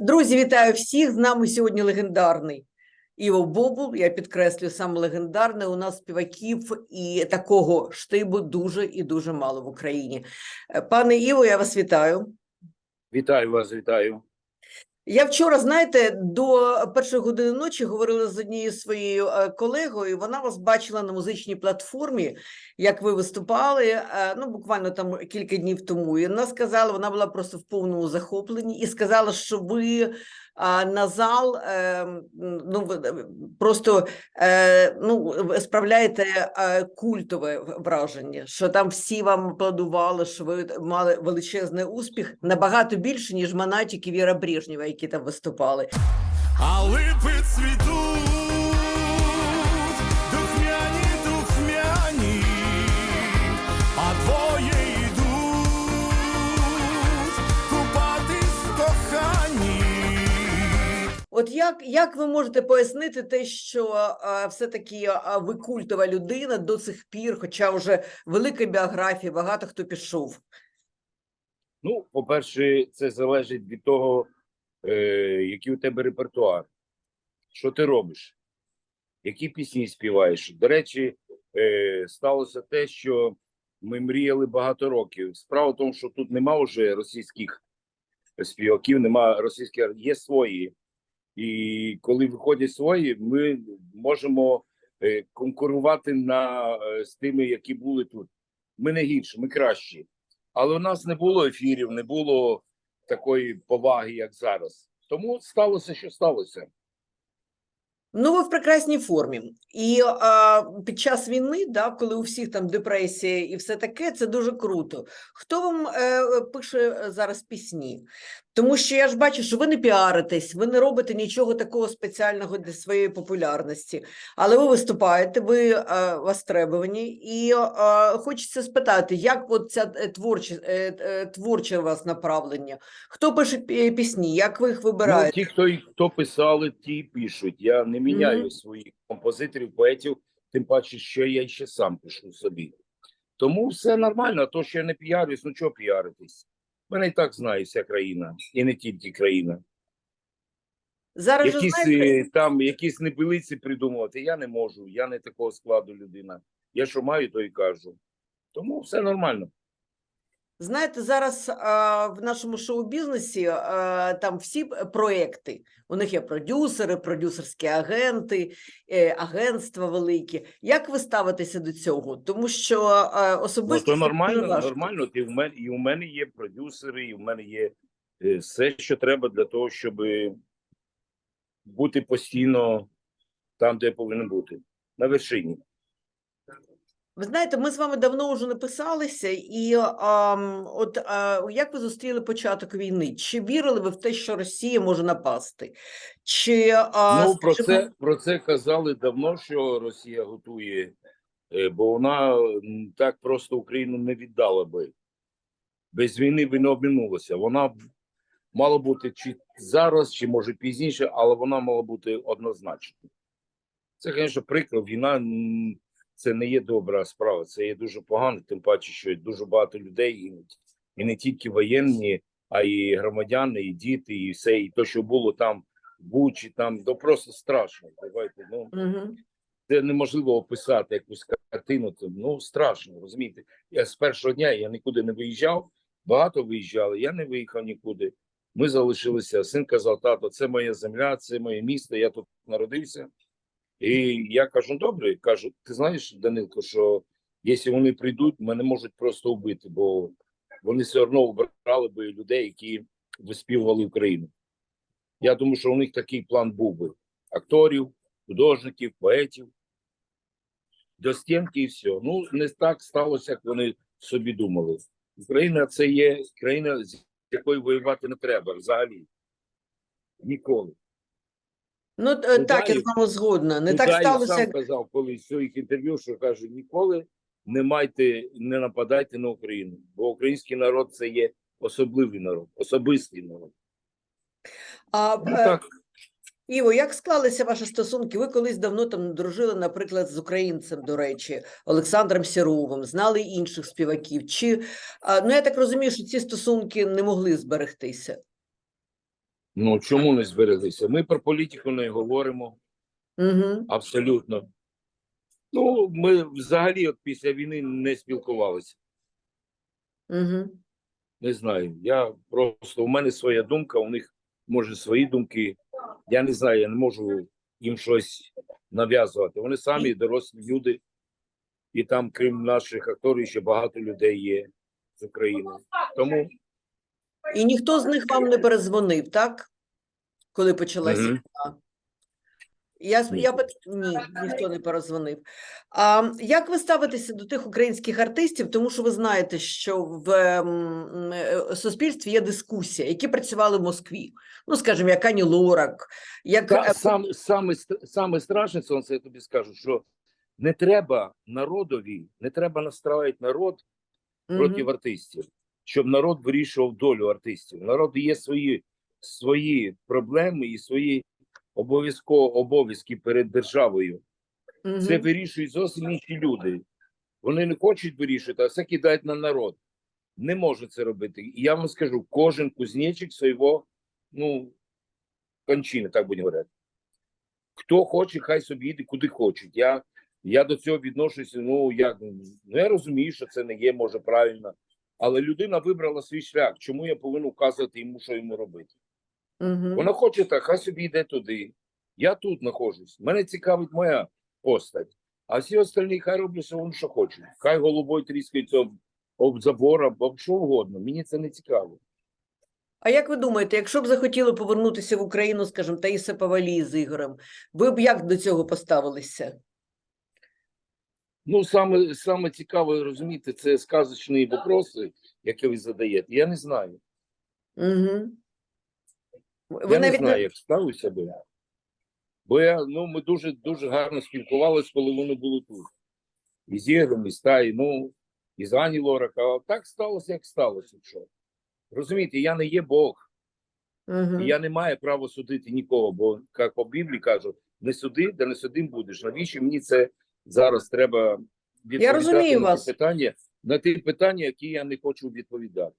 Друзі, вітаю всіх! З нами сьогодні легендарний Іво Бобул. Я підкреслюю саме легендарний. У нас співаків і такого штибу дуже і дуже мало в Україні. Е, Пане Іво, я вас вітаю. Вітаю вас, вітаю. Я вчора, знаєте, до першої години ночі говорила з однією своєю е, колегою. Вона вас бачила на музичній платформі, як ви виступали. е, Ну, буквально там кілька днів тому. І вона сказала, вона була просто в повному захопленні і сказала, що ви а, на зал е, ну, ви, е, просто е, ну, ви справляєте е, культове враження, що там всі вам аплодували, що ви мали величезний успіх, набагато більше, ніж Монатік і Віра Брежнєва, які там виступали. А липи От як, як ви можете пояснити те, що все-таки ви культова людина до сих пір, хоча вже велика біографія, багато хто пішов? Ну, по-перше, це залежить від того, е, який у тебе репертуар, що ти робиш, які пісні співаєш. До речі, е, сталося те, що ми мріяли багато років. Справа в тому, що тут нема вже російських співаків, нема російських, є свої. І коли виходять свої, ми можемо е, конкурувати на, е, з тими, які були тут. Ми не гірші, ми кращі. Але у нас не було ефірів, не було такої поваги, як зараз. Тому сталося, що сталося. Ну, ви в прекрасній формі. І а, під час війни, да, коли у всіх там депресія і все таке, це дуже круто. Хто вам е, пише зараз пісні? Тому що я ж бачу, що ви не піаритесь, ви не робите нічого такого спеціального для своєї популярності, але ви виступаєте, ви е, востребовані, і е, хочеться спитати, як от ця е, творче, е, е, творче у вас направлення? Хто пише пісні? Як ви їх Ну, вибираєте? ті, хто, хто писали, ті пишуть. Я не міняю Мгм. своїх композиторів, поетів, тим паче, що я ще сам пишу собі. Тому все нормально, а то, що я не піарюсь, ну чого піаритись? Мене і так знає вся країна, і не тільки країна. Зараз же знаєте, е, там якісь небилиці придумувати, я не можу. Я не такого складу людина. Я що маю, то і кажу. Тому все нормально. Знаєте, зараз а, в нашому шоу-бізнесі а, там всі проекти. У них є продюсери, продюсерські агенти, е, агентства великі. Як ви ставитеся до цього? Тому що а, Ну, особисто то нормально, важко. нормально. Ти в мене і у мене є продюсери, і в мене є е, все, що треба для того, щоб бути постійно там, де повинен бути, на вершині. Ви знаєте, ми з вами давно вже не писалися, і а, от а, як ви зустріли початок війни? Чи вірили ви в те, що Росія може напасти? Чи а, ну про скажімо, це про це казали давно, що Росія готує, е, бо вона так просто Україну не віддала би. Без війни би не обмінулася. Вона б мала бути чи зараз, чи може пізніше, але вона мала бути однозначно. Це, звісно, прикро. Війна це не є добра справа, це є дуже погано, тим паче, що дуже багато людей, і не тільки воєнні, а й громадяни, і діти, і все, і то, що було там в Бучі, там ну, просто страшно. Давайте, ну Мгм. це неможливо описати якусь картину. Це ну страшно, розумієте. Я з першого дня я нікуди не виїжджав, багато виїжджали, я не виїхав нікуди. Ми залишилися. Син казав, тато, це моя земля, це моє місто, я тут народився. І я кажу, «Ну, добре, кажу, ти знаєш, Данилко, що якщо вони прийдуть, мене можуть просто вбити, бо вони все одно обрали би людей, які виспівували Україну. Я думаю, що у них такий план був би: акторів, художників, поетів, до стінки і все. Ну, не так сталося, як вони собі думали. Україна це є країна, з якою воювати не треба взагалі. Ніколи. Ну е, Ну, так, я з вами згодна. Не так Тудаєв сталося, сам казав колись в своїх інтерв'ю, що каже: ніколи не майте, не нападайте на Україну, бо український народ це є особливий народ, особистий народ. а, Ну е, так, Іво, як склалися ваші стосунки? Ви колись давно там дружили, наприклад, з українцем, до речі, Олександром Сіровим, знали інших співаків. Чи ну я так розумію, що ці стосунки не могли зберегтися? Ну чому не збереглися? Ми про політику не говоримо Угу. абсолютно. Ну, ми взагалі от після війни не спілкувалися. Угу. Не знаю. Я просто у мене своя думка, у них може свої думки. Я не знаю, я не можу їм щось нав'язувати. Вони самі дорослі люди, і там, крім наших акторів, ще багато людей є з України. Тому І ніхто з них вам не перезвонив, так? Коли почалася Мгм. війна? Я, я пит- ні, ніхто не перезвонив. А як ви ставитеся до тих українських артистів? Тому що ви знаєте, що в ем, е, суспільстві є дискусія, які працювали в Москві. Ну, скажімо, як Ані Лорак, як Та, е, сам, саме, ст- саме страшне, сонце, я тобі скажу, що не треба народові, не треба настраювати народ проти мгм, артистів, щоб народ вирішував долю артистів. Народ є свої, свої проблеми і свої обов'язково обов'язки перед державою. Це вирішують зовсім інші люди. Вони не хочуть вирішувати, а все кидають на народ. Не можуть це робити. І я вам скажу, кожен кузнечик свого, ну, кончини, так будемо говорити. Хто хоче, хай собі йде куди хочуть. Я, я до цього відношуся. Ну як ну я розумію, що це не є, може правильно. Але людина вибрала свій шлях. Чому я повинен вказувати йому, що йому робити? Мгм. Вона хоче так, хай собі йде туди. Я тут знаходжусь. Мене цікавить моя постать. А всі остальні хай роблять, що вони що хочуть. Хай головою тріскаються об, об забор, об що угодно. Мені це не цікаво. А як ви думаєте, якщо б захотіли повернутися в Україну, скажімо, Таїса Павалій з Ігорем, ви б як до цього поставилися? Ну, саме, саме цікаве, розумієте, це сказочні вопроси, які ви задаєте. Я не знаю. Угу. Ви я навіть не знаю, як ставлюся би. Бо я, ну, ми дуже дуже гарно спілкувалися, коли вони були тут. І з Ігорем, і з ну, і з Ані Лорак. А так сталося, як сталося. Що. Розумієте, я не є Бог, Угу. і я не маю права судити нікого, бо, як по Біблії кажуть, не суди, де не судим будеш. Навіщо мені це зараз треба відповідати розумію на вас. питання, на ті питання, які я не хочу відповідати.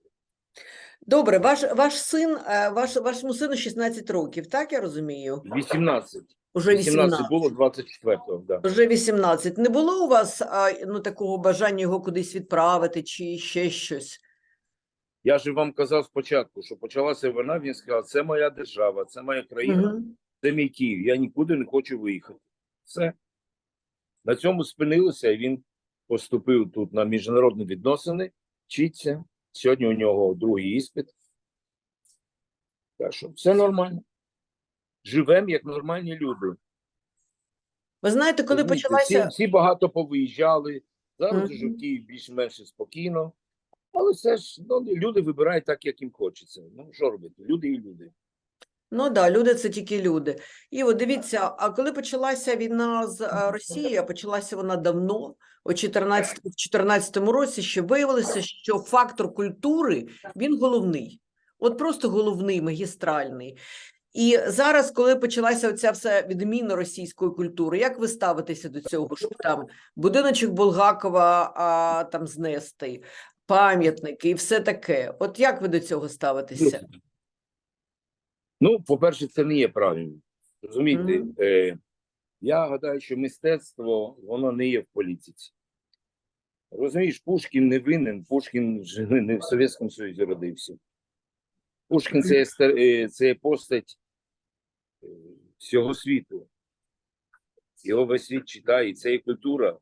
Добре, ваш, ваш син, е, ваш, вашому сину 16 років, так я розумію? 18. Уже 18 18. було 24-го, да. Вже 18. Не було у вас а, ну, такого бажання його кудись відправити чи ще щось? Я ж вам казав спочатку, що почалася війна, він сказав, це моя держава, це моя країна, Угу. це мій Київ, я нікуди не хочу виїхати. Все. На цьому спинилося, і він поступив тут на міжнародні відносини, вчиться. Сьогодні у нього другий іспит. Так що все нормально. Живемо як нормальні люди. Ви знаєте, коли Розумієте, почалася. Всі, всі багато повиїжджали. Зараз вже в Києві більш-менш спокійно. Але все ж ну, люди вибирають так, як їм хочеться. Ну що робити? Люди і люди. Ну да, люди це тільки люди. І от дивіться, а коли почалася війна з е, Росією, а почалася вона давно, у 14, в 14 році, ще виявилося, що фактор культури він головний, от просто головний, магістральний. І зараз, коли почалася оця вся відміна російської культури, як ви ставитеся до цього, щоб там будиночок Булгакова а, там знести, пам'ятники і все таке? От як ви до цього ставитеся? Ну, по-перше, це не є правильно. Розумієте, Мгм. е, я гадаю, що мистецтво воно не є в політиці. Розумієш, Пушкін не винен, Пушкін не в Совєтському Союзі родився. Пушкін це, є е, це є постать е, всього світу. Його весь світ читає, і це є культура.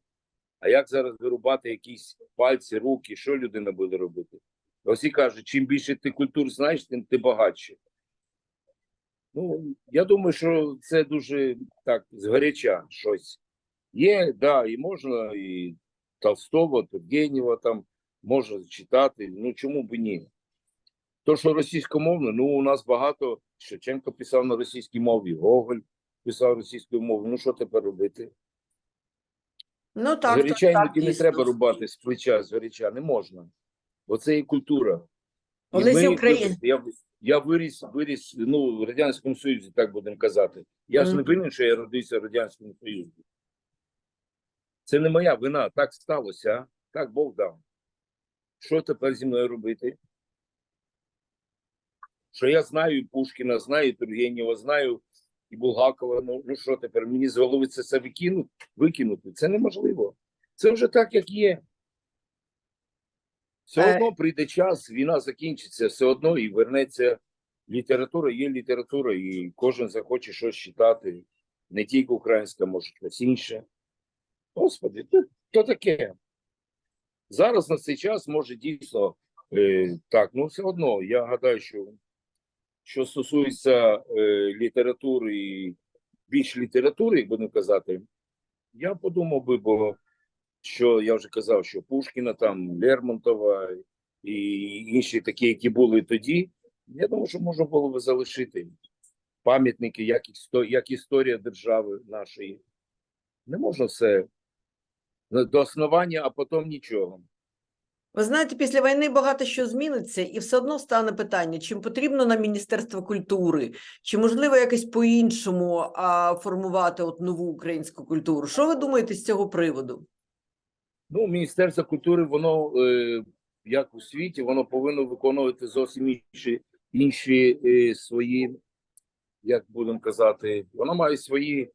А як зараз вирубати якісь пальці, руки, що людина буде робити? Всі кажуть, чим більше ти культур знаєш, тим ти багатше. Ну, я думаю, що це дуже так згаряча щось. Є, да, і можна, і Толстого, Тургенєва там можна читати. Ну чому б і ні? То, що російськомовно, ну у нас багато Шевченко писав на російській мові, Гоголь писав російською мовою. Ну що тепер робити? Ну так, так, так, не дійсно. треба рубати з плеча, згоряча, не можна. Бо це і культура. Ми, України- я, я виріс, виріс ну, в Радянському Союзі, так будемо казати. Я ж не винен, що я родився в Радянському Союзі. Це не моя вина, так сталося, а? так Бог дав. Що тепер зі мною робити? що я знаю і Пушкіна, знаю і Тургенєва, знаю і Булгакова. Ну, ну що тепер мені з голови це все викинути? викинути? Це неможливо. Це вже так, як є. Все Е. одно прийде час, війна закінчиться, все одно і вернеться література, є література, і кожен захоче щось читати. Не тільки українська, може щось інше. Господи, то, то таке. Зараз на цей час може дійсно е, так, ну все одно, я гадаю, що що стосується е, літератури і більш літератури, як будемо казати, я подумав би, бо що я вже казав, що Пушкіна, там Лермонтова і інші такі, які були тоді, я думаю, що можна було би залишити пам'ятники, як, істо- як історія держави нашої. Не можна все до основання, а потім нічого. Ви знаєте, після війни багато що зміниться, і все одно стане питання, чим потрібно нам Міністерство культури, чи можливо якось по-іншому формувати от нову українську культуру. Що ви думаєте з цього приводу? Ну, Міністерство культури, воно е, як у світі, воно повинно виконувати зовсім інші, інші е, свої, як будемо казати, воно має свої,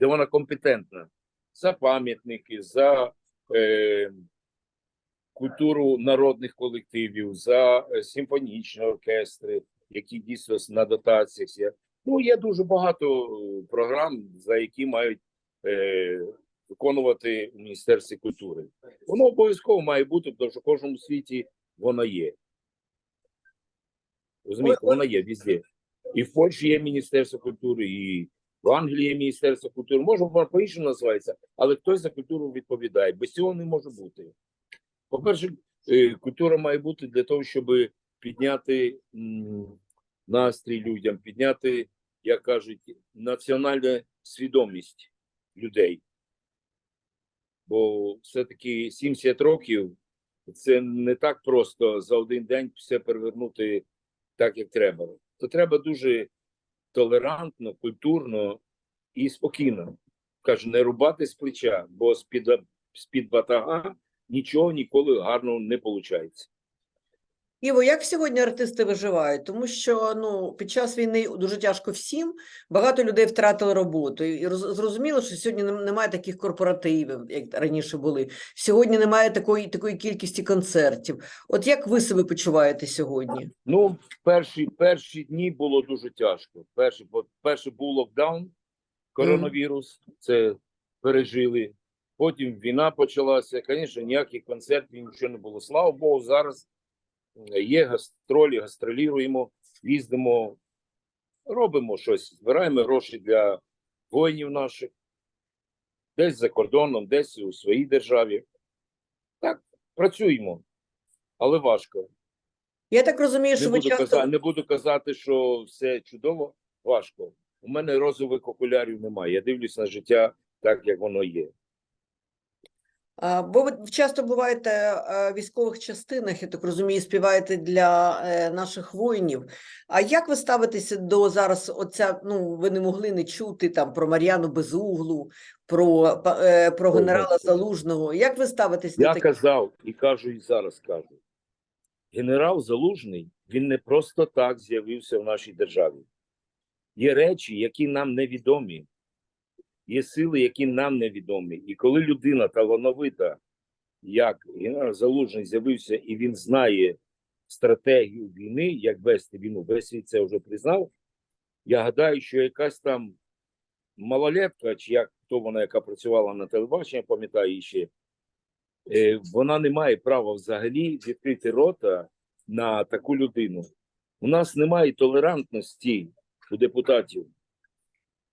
де вона компетентна за пам'ятники, за е, культуру народних колективів, за е, симфонічні оркестри, які дійсно на дотаціях. Ну, є дуже багато програм, за які мають виконувати у Міністерстві культури. Воно обов'язково має бути, тому що в кожному світі воно є. Розумієте, воно є везде. І в Польщі є Міністерство культури, і в Англії є Міністерство культури. Може, воно по-іншому називається, але хтось за культуру відповідає. Без цього не може бути. По-перше, е, культура має бути для того, щоб підняти настрій людям, підняти, як кажуть, національну свідомість людей. Бо все-таки 70 років це не так просто за один день все перевернути так, як треба. То треба дуже толерантно, культурно і спокійно. Кажу, не рубати з плеча, бо з-під, з-під батага нічого ніколи гарного не виходить. Іво, як сьогодні артисти виживають? Тому що ну під час війни дуже тяжко всім. Багато людей втратили роботу. І зрозуміло, що сьогодні немає таких корпоративів, як раніше були. Сьогодні немає такої такої кількості концертів. От як ви себе почуваєте сьогодні? Ну, перші, перші дні було дуже тяжко. Перший, перший був локдаун, коронавірус, це пережили. Потім війна почалася. Звісно, ніяких концертів, нічого не було. Слава Богу, зараз є гастролі, гастролюємо, їздимо, робимо щось, збираємо гроші для воїнів наших, десь за кордоном, десь у своїй державі. Так, працюємо, але важко. Я так розумію, що Не ви буду, часто казати, не буду казати, що все чудово, важко. У мене розових окулярів немає. Я дивлюсь на життя так, як воно є. Бо ви часто буваєте е, в військових частинах, я так розумію, співаєте для е, наших воїнів. А як ви ставитеся до зараз? Оця ну ви не могли не чути там про Мар'яну Безуглу, про, е, про генерала Залужного. Як ви ставитесь до Я таких? казав і кажу, і зараз кажу. Генерал Залужний він не просто так з'явився в нашій державі. Є речі, які нам невідомі, є сили, які нам невідомі. І коли людина талановита, як генерал Залужний з'явився, і він знає стратегію війни, як вести війну, весь світ це вже признав. Я гадаю, що якась там малолетка, чи як хто вона, яка працювала на телебаченні, пам'ятаю її ще, е, вона не має права взагалі відкрити рота на таку людину. У нас немає толерантності у депутатів.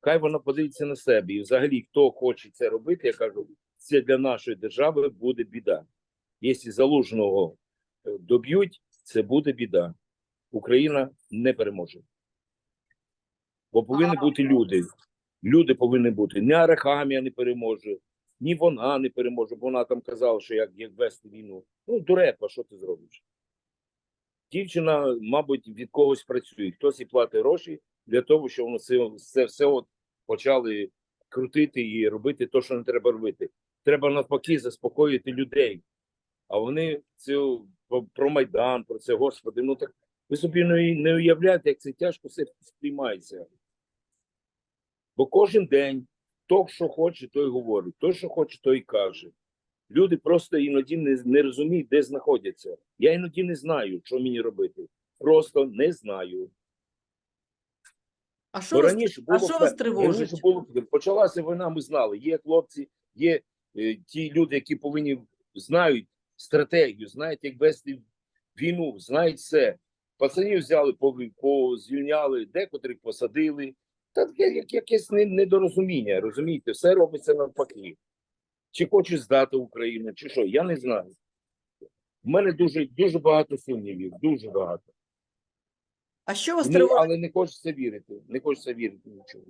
Хай вона подивиться на себе. І взагалі, хто хоче це робити, я кажу, це для нашої держави буде біда. Якщо залужного е, доб'ють, це буде біда. Україна не переможе. Бо повинні бути люди. Люди повинні бути. Не Арахамія не переможе, ні вона не переможе, бо вона там казала, що як, як вести війну. Ну, дурепа, що ти зробиш? Дівчина, мабуть, від когось працює. Хтось і платить гроші для того, щоб це, це все от почали крутити і робити те, що не треба робити. Треба навпаки заспокоїти людей. А вони це про- Майдан, про це, господи, ну так Ви собі не, уявляєте, як це тяжко все сприймається. Бо кожен день то, що хоче, той говорить, то, що хоче, той каже. Люди просто іноді не, не розуміють, де знаходяться. Я іноді не знаю, що мені робити. Просто не знаю. А що Бо вас раніше а що вас тривожить? раніше було почалася війна. Ми знали. Є хлопці, є е, ті люди, які повинні знають стратегію, знають, як вести війну, знають все. Пацанів взяли, позвільняли, декотрих посадили. Та як, якесь недорозуміння. Розумієте, все робиться навпаки. Чи хочуть здати Україну, чи що? Я не знаю. У мене дуже дуже багато сумнівів, дуже багато. А що вас тривожить? але не хочеться вірити. Не хочеться вірити нічого.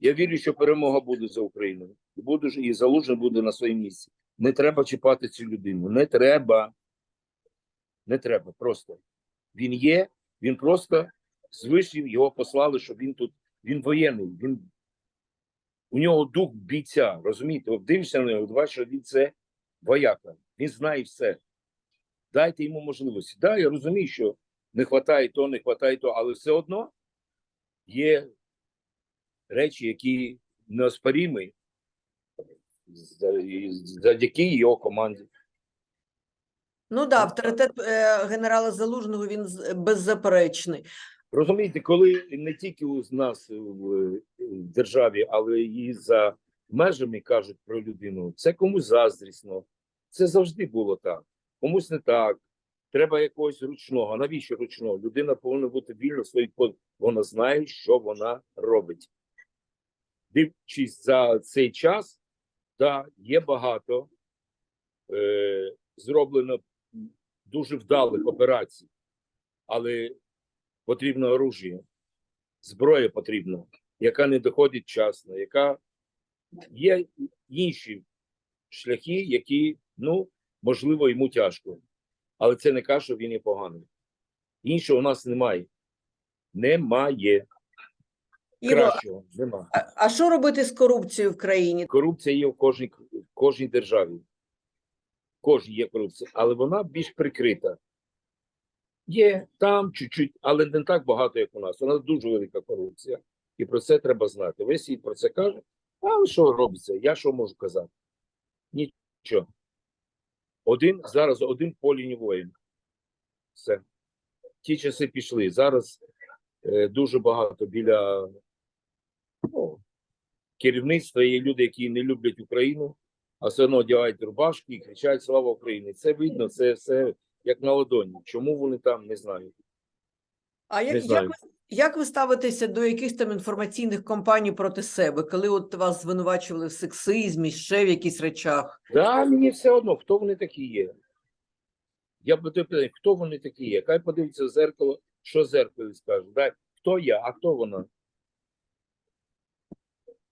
Я вірю, що перемога буде за Україною. І буду ж і залужний буде на своєму місці. Не треба чіпати цю людину. Не треба. Не треба. Просто. Він є, він просто з його послали, щоб він тут. Він воєнний. Він у нього дух бійця. Розумієте? Дивишся на нього, бачиш, що він це вояка. Він знає все. Дайте йому можливості. Да, я розумію, що не вистачає то, не вистачає то, але все одно є речі, які неоспорімі завдяки його команді. Ну да, авторитет е, генерала Залужного він беззаперечний. Розумієте, коли не тільки у нас в в державі, але і за межами кажуть про людину, це комусь заздрісно. Це завжди було так. Комусь не так. Треба якогось ручного. Навіщо ручного? Людина повинна бути вільна в своїй по- Вона знає, що вона робить. Дивлячись за цей час, да, є багато е, зроблено дуже вдалих операцій, але потрібно оружие, зброя потрібна, яка не доходить вчасно, яка є інші шляхи, які, ну, можливо, йому тяжко. Але це не каже, що він є поганий. Іншого у нас немає. Немає. Іво, Кращого немає. а, а що робити з корупцією в країні? Корупція є в кожній, в кожній державі. Кожній є корупція, але вона більш прикрита. Є там чуть-чуть, але не так багато, як у нас. У нас дуже велика корупція. І про це треба знати. Весь світ про це каже. Але що робиться? Я що можу казати? Нічого. Один зараз один в полі не воїн. Все. Ті часи пішли. Зараз е, дуже багато біля ну, керівництва є люди, які не люблять Україну, а все одно одягають рубашки і кричать Слава Україні. Це видно, це все як на ладоні. Чому вони там, не знаю. А як, як, ви, як ви ставитеся до якихось там інформаційних кампаній проти себе, коли от вас звинувачували в сексизмі, ще в якихось речах? Да, мені все одно, хто вони такі є. Я б питаю, хто вони такі є? Хай подивиться в зеркало, що зеркало скаже. Да, хто я, а хто вона?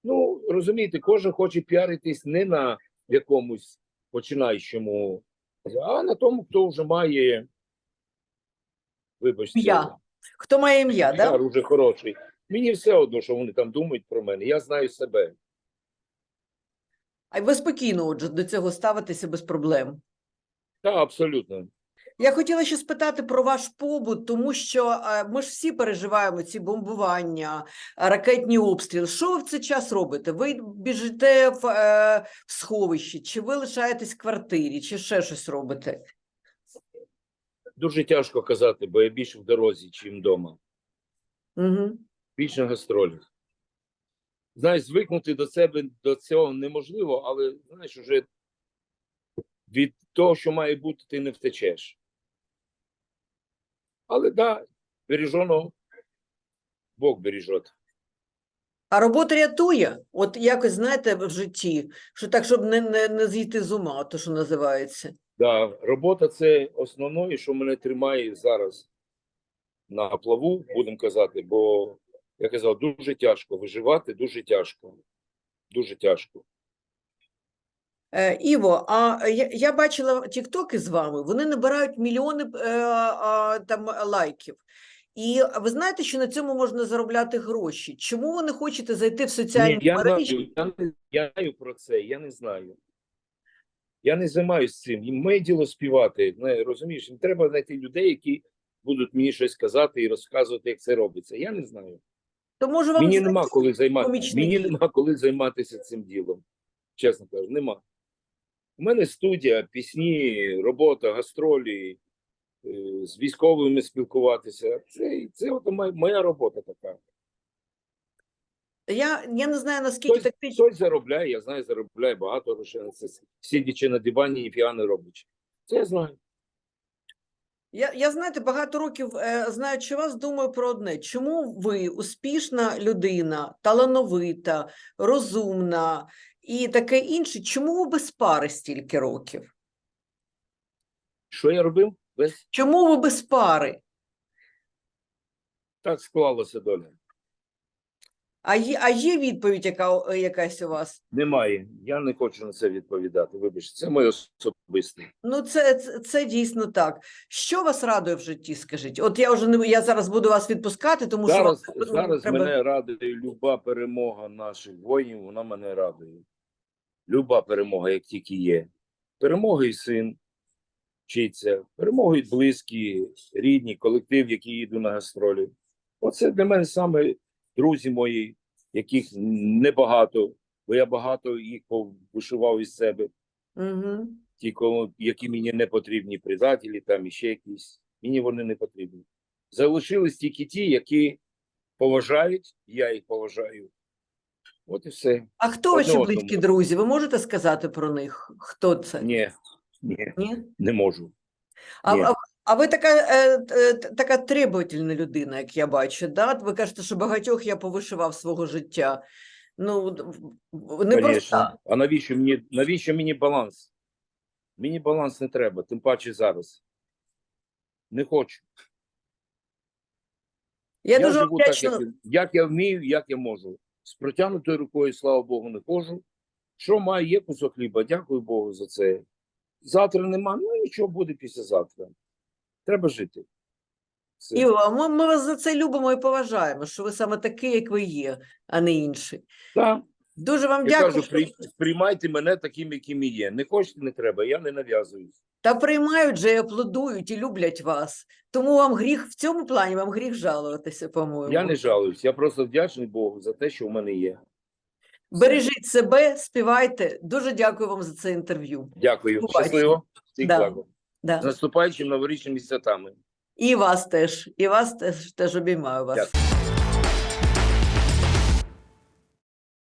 Ну, розумієте, кожен хоче піаритись не на якомусь починаючому, а на тому, хто вже має. Вибачте, Ім'я, Хто має ім'я, да? піар уже хороший. Мені все одно, що вони там думають про мене. Я знаю себе. А ви спокійно отже до цього ставитеся без проблем. Так, абсолютно. Я хотіла ще спитати про ваш побут, тому що е, ми ж всі переживаємо ці бомбування, ракетні обстріли. Що ви в цей час робите? Ви біжите в, е, в сховищі, чи ви лишаєтесь в квартирі, чи ще щось робите? Дуже тяжко казати, бо я більше в дорозі, чим вдома. Угу. більш на гастролях. Знаєш, звикнути до себе до цього неможливо, але знаєш, уже від того, що має бути, ти не втечеш. Але да, бережено Бог бережет. А робота рятує? От якось знаєте в житті, що так, щоб не, не, не зійти з ума, то що називається. Да, робота це основне, що мене тримає зараз на плаву, будемо казати, бо я казав, дуже тяжко виживати, дуже тяжко. Дуже тяжко. Е, Іво, а я, я бачила тіктоки з вами, вони набирають мільйони е, а, там лайків. І ви знаєте, що на цьому можна заробляти гроші. Чому ви не хочете зайти в соціальні Ні, я мережі? знаю, я не знаю про це, я не знаю. Я не займаюся цим. І Моє діло співати. Не, розумієш, треба знайти людей, які будуть мені щось казати і розказувати, як це робиться. Я не знаю. То може вам Мені нема коли займатися. Мені нема коли займатися цим ділом. Чесно кажу, нема. У мене студія, пісні, робота, гастролі, е, з військовими спілкуватися. Це, це от моя робота така. Я, я не знаю наскільки Хтось, тактично. хтось заробляє, я знаю, заробляє багато грошей на це, сидячи на дивані і фіани роблячи. Це я знаю. Я, я знаєте, багато років е, знаючи вас, думаю про одне: чому ви успішна людина, талановита, розумна і таке інше? Чому ви без пари стільки років? Що я робив? Весь Чому ви без пари? так склалося доля. А є, а є відповідь, яка е, якась у вас? Немає. Я не хочу на це відповідати. Вибачте, це моє особисте. Ну, це, це, це дійсно так. Що вас радує в житті? Скажіть? От я вже не я зараз буду вас відпускати, тому Зараз, що вам зараз треба... мене радує люба перемога наших воїнів, вона мене радує. Люба перемога, як тільки є. Перемогою син вчиться, перемогою близькі, рідні, колектив, які їду на гастролі. Оце для мене саме друзі мої, яких небагато, бо я багато їх вишивав із себе. Угу. ті, кому, які мені не потрібні, предателі там і ще якісь. Мені вони не потрібні. Залишились тільки ті, які поважають, я їх поважаю. От і все. А хто ваші близькі одному. друзі? Ви можете сказати про них? Хто це? Ні, ні, Ні? не можу. А, Ні. а, а ви така, е, т- така требовательна людина, як я бачу, да? Ви кажете, що багатьох я повишивав свого життя. Ну, не проста. А навіщо мені, навіщо мені баланс? Мені баланс не треба, тим паче зараз. Не хочу. Я, дуже вам живу так, як, я- як я вмію, як я можу. З протягнутою рукою, слава Богу, не ходжу. Що маю, є кусок хліба, дякую Богу за це. Завтра нема, ну нічого буде післязавтра. Треба жити. Все. Іва, ми, ми вас за це любимо і поважаємо, що ви саме такий, як ви є, а не інший. Так, Дуже вам я дякую. кажу, що- при, приймайте мене таким, яким і є. Не хочете, не треба, я не нав'язуюсь. Та приймають же, і аплодують і люблять вас. Тому вам гріх в цьому плані, вам гріх жалуватися, по-моєму. Я не жалуюсь, я просто вдячний Богу за те, що в мене є. Бережіть себе, співайте. Дуже дякую вам за це інтерв'ю. Дякую. Побачимо. Щасливо. Всіх Да. благ. Да. З наступаючими новорічними святами. І вас теж, і вас теж, теж обіймаю вас. Дякую.